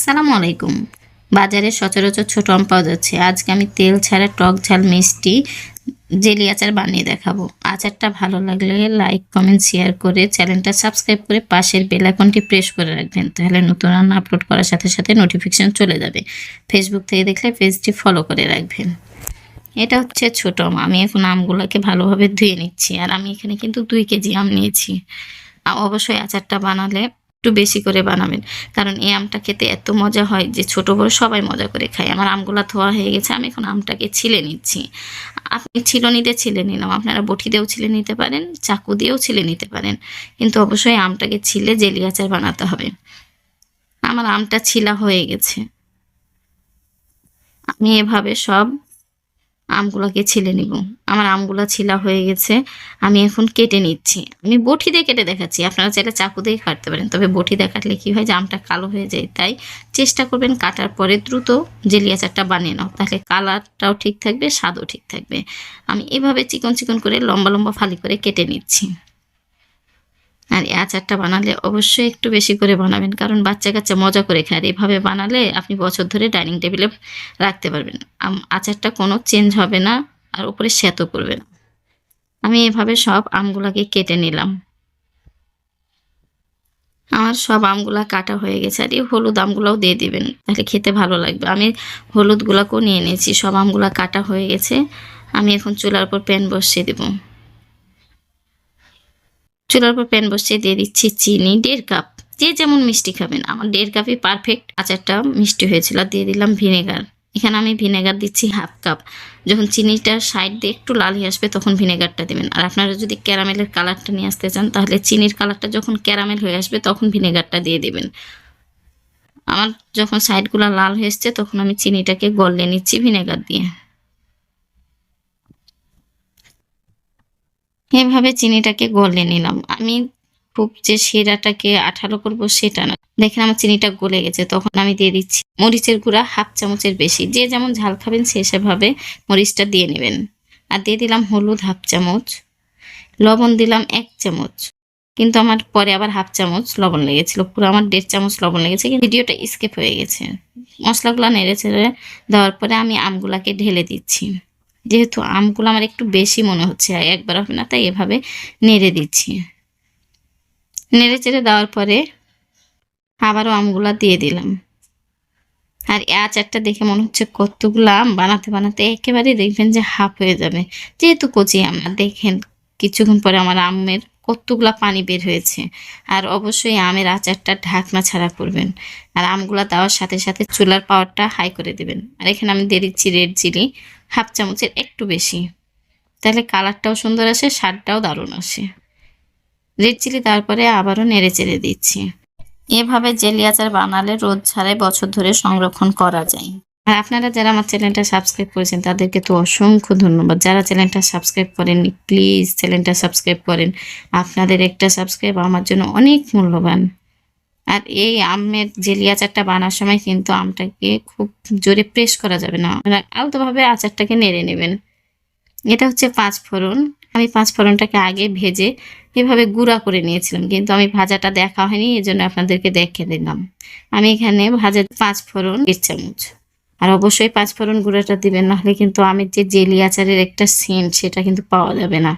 আসসালামু আলাইকুম। বাজারে সচরাচর ছোট আম পাওয়া যাচ্ছে। আজকে আমি তেল ছাড়া টক ঝাল মিষ্টি জেলি আচার বানিয়ে দেখাবো। আচারটা ভালো লাগলে লাইক, কমেন্ট, শেয়ার করে চ্যানেলটা সাবস্ক্রাইব করে পাশের বেল আইকনটি প্রেস করে রাখবেন। তাহলে নতুন রান্না আপলোড করার সাথে সাথে নোটিফিকেশান চলে যাবে। ফেসবুক থেকে দেখলে পেজটি ফলো করে রাখবেন। এটা হচ্ছে ছোট আম। আমি এখন আমগুলোকে ভালোভাবে ধুয়ে নিচ্ছি। আর আমি এখানে কিন্তু দুই কেজি আম নিয়েছি। অবশ্যই আচারটা বানালে একটু বেশি করে বানাবেন। কারণ এই আমটা খেতে এত মজা হয় যে ছোট বড় সবাই মজা করে খায়। আমার আমগুলা ধোয়া হয়ে গেছে, আমি এখন আমটাকে ছিলে নিচ্ছি। আপনি ছিলনিতে ছিলে নিলাম আপনারা বটি দিয়েও ছিলে নিতে পারেন, চাকু দিয়েও ছিলে নিতে পারেন। কিন্তু অবশ্যই আমটাকে ছিলে জেলি আচার বানাতে হবে। আমার আমটা ছিলা হয়ে গেছে। আমি এভাবে সব আমগুলোকে ছিলে নিব। আমার আমগুলো ছিলা হয়ে গেছে, আমি এখন কেটে নিচ্ছি। আমি বটি দিয়ে কেটে দেখাচ্ছি, আপনারা চাইলে চাকু দিয়ে কাটতে পারেন। তবে বটি দিয়ে কাটলে কী হয় যে আমটা কালো হয়ে যায়, তাই চেষ্টা করবেন কাটার পরে দ্রুত জেলি আচারটা বানিয়ে নাও। তাহলে কালারটাও ঠিক থাকবে, স্বাদও ঠিক থাকবে। আমি এভাবে চিকন চিকন করে লম্বা লম্বা ফালি করে কেটে নিচ্ছি। আর এই আচারটা বানালে অবশ্যই একটু বেশি করে বানাবেন, কারণ বাচ্চা কাচ্চা মজা করে খায়। এভাবে বানালে আপনি বছর ধরে ডাইনিং টেবিলে রাখতে পারবেন। আচারটা কোনো চেঞ্জ হবে না আর উপরে শ্বেতও করবে না। আমি এভাবে সব আমগুলাকে কেটে নিলাম। আমার সব আমগুলা কাটা হয়ে গেছে। আর এই হলুদ আমগুলাও দিয়ে দিবেন, তাহলে খেতে ভালো লাগবে। আমি হলুদগুলাকেও নিয়ে নিয়েছি, সব আমগুলা কাটা হয়ে গেছে। আমি এখন চুলার উপর প্যান বসিয়ে দেবো। চুলার উপর প্যান বসিয়ে দিয়ে দিচ্ছি চিনি, দেড় কাপ। যে যেমন মিষ্টি খাবেন। আমার দেড় কাপই পারফেক্ট আচারটা মিষ্টি হয়েছিল। আর দিয়ে দিলাম ভিনেগার। এখানে আমি ভিনেগার দিচ্ছি হাফ কাপ যখন চিনিটা সাইড দিয়ে একটু লাল হয়ে আসবে, তখন ভিনেগারটা দেবেন। আর আপনারা যদি ক্যারামেলের কালারটা নিয়ে আসতে চান, তাহলে চিনির কালারটা যখন ক্যারামেল হয়ে আসবে, তখন ভিনেগারটা দিয়ে দেবেন। আমার যখন সাইডগুলো লাল হয়ে এসছে, তখন আমি চিনিটাকে গলে নিচ্ছি ভিনেগার দিয়ে। এভাবে চিনিটাকে গলে নিলাম। আমি খুব যে শিরাটাকে আঠালো করব সেটা না। দেখেন আমার চিনিটা গলে গেছে, তখন আমি দিয়ে দিচ্ছি মরিচের গুঁড়া, হাফ চামচের বেশি। যে যেমন ঝাল খাবেন সে সেভাবে মরিচটা দিয়ে নেবেন। আর দিয়ে দিলাম হলুদ হাফ চামচ, লবণ দিলাম এক চামচ। কিন্তু আমার পরে আবার হাফ চামচ লবণ লেগেছিল, পুরো আমার দেড় চামচ লবণ লেগেছে, কিন্তু ভিডিওটা স্কেপ হয়ে গেছে। মশলাগুলো নেড়ে চেড়ে দেওয়ার পরে আমি আমগুলাকে ঢেলে দিচ্ছি। যেহেতু আমগুলো আমার একটু বেশি মনে হচ্ছে একবার হবে না, তাই এভাবে নেড়ে দিচ্ছি। নেড়ে চেড়ে দেওয়ার পরে আবারও আমগুলা দিয়ে দিলাম। আর এই আচারটা দেখে মনে হচ্ছে কতগুলো আম বানাতে বানাতে একেবারেই দেখবেন যে হাফ হয়ে যাবে। যেহেতু কচি আম না, দেখেন কিছুক্ষণ পরে আমার আমের কতগুলা পানি বের হয়েছে। আর অবশ্যই আমের আচারটা ঢাকনা ছাড়া করবেন। আর আমগুলা দেওয়ার সাথে সাথে চুলার পাওয়ারটা হাই করে দেবেন। আর এখানে আমি দিয়ে দিচ্ছি রেড চিলি, হাফ চামচের একটু বেশি। তাহলে কালারটাও সুন্দর আসে, স্বাদটাও দারুণ আসে। রেড চিলি তারপরে আবারও নেড়ে চেড়ে দিচ্ছি। এভাবে জেলি আচার বানালে রোদ ছাড়াই বছর ধরে সংরক্ষণ করা যায়। আর আপনারা যারা আমার চ্যানেলটা সাবস্ক্রাইব করেছেন, তাদেরকে তো অসংখ্য ধন্যবাদ। যারা চ্যানেলটা সাবস্ক্রাইব করেননি, প্লিজ চ্যানেলটা সাবস্ক্রাইব করেন। আপনাদের একটা সাবস্ক্রাইব আমার জন্য অনেক মূল্যবান। আর এই আমের জেলি আচারটা বানার সময় কিন্তু আমটাকে খুব জোরে প্রেস করা যাবে না। আলতোভাবে আচারটাকে নেড়ে নেবেন। এটা হচ্ছে পাঁচ ফোড়ন। আমি পাঁচ ফোড়নটাকে আগে ভেজে এভাবে গুঁড়া করে নিয়েছিলাম, কিন্তু আমি ভাজাটা দেখা হয়নি এই জন্য আপনাদেরকে দেখে দিলাম। আমি এখানে ভাজা পাঁচ ফোড়ন দেড় চামচ। আর অবশ্যই পাঁচ ফোড়ন গুঁড়াটা দিবেন, নাহলে কিন্তু আমের যে জেলি আচারের একটা সেন্ট সেটা কিন্তু পাওয়া যাবে না।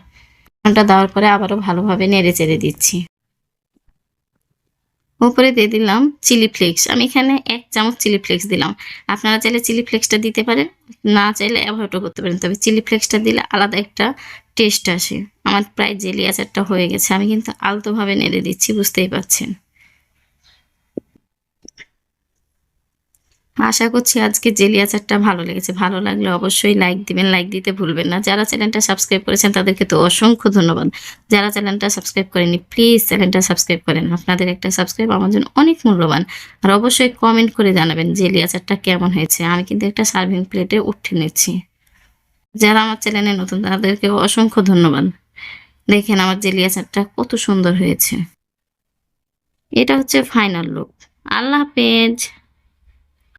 ফোড়নটা দেওয়ার পরে আবারও ভালোভাবে নেড়ে চেড়ে দিচ্ছি। উপরে দিয়ে দিলাম চিলি ফ্লেক্স আমি এখানে এক চামচ চিলি ফ্লেক্স দিলাম। আপনারা চাইলে চিলি ফ্লেক্সটা দিতে পারেন, না চাইলে অ্যাভয়েডও করতে পারেন। তবে চিলি ফ্লেক্সটা দিলে আলাদা একটা টেস্ট আসে। আমার প্রায় জেলি আচারটা হয়ে গেছে। আমি কিন্তু আলতোভাবে নেড়ে দিচ্ছি, বুঝতেই পারছেন আশা করছি আজকে জেলি আচারটা ভালো লেগেছে। ভালো লাগলে অবশ্যই লাইক দিবেন। লাইক দিতে ভুলবেন না। যারা চ্যানেলটা সাবস্ক্রাইব করেছেন, তাদেরকে তো অসংখ্য ধন্যবাদ। যারা চ্যানেলটা সাবস্ক্রাইব করেনি প্লিজ চ্যানেলটা সাবস্ক্রাইব করেন। আপনাদের একটা সাবস্ক্রাইব আমার জন্য অনেক মূল্যবান। আর অবশ্যই কমেন্ট করে জানাবেন জেলি আচারটা কেমন হয়েছে। আমি কিন্তু একটা সার্ভিং প্লেটে উঠে নিচ্ছি। যারা আমার চ্যানেলে নতুন, তাদেরকে অসংখ্য ধন্যবাদ। দেখেন আমার জেলি আচারটা কত সুন্দর হয়েছে। এটা হচ্ছে ফাইনাল লুক আল্লাহ হাফেজ।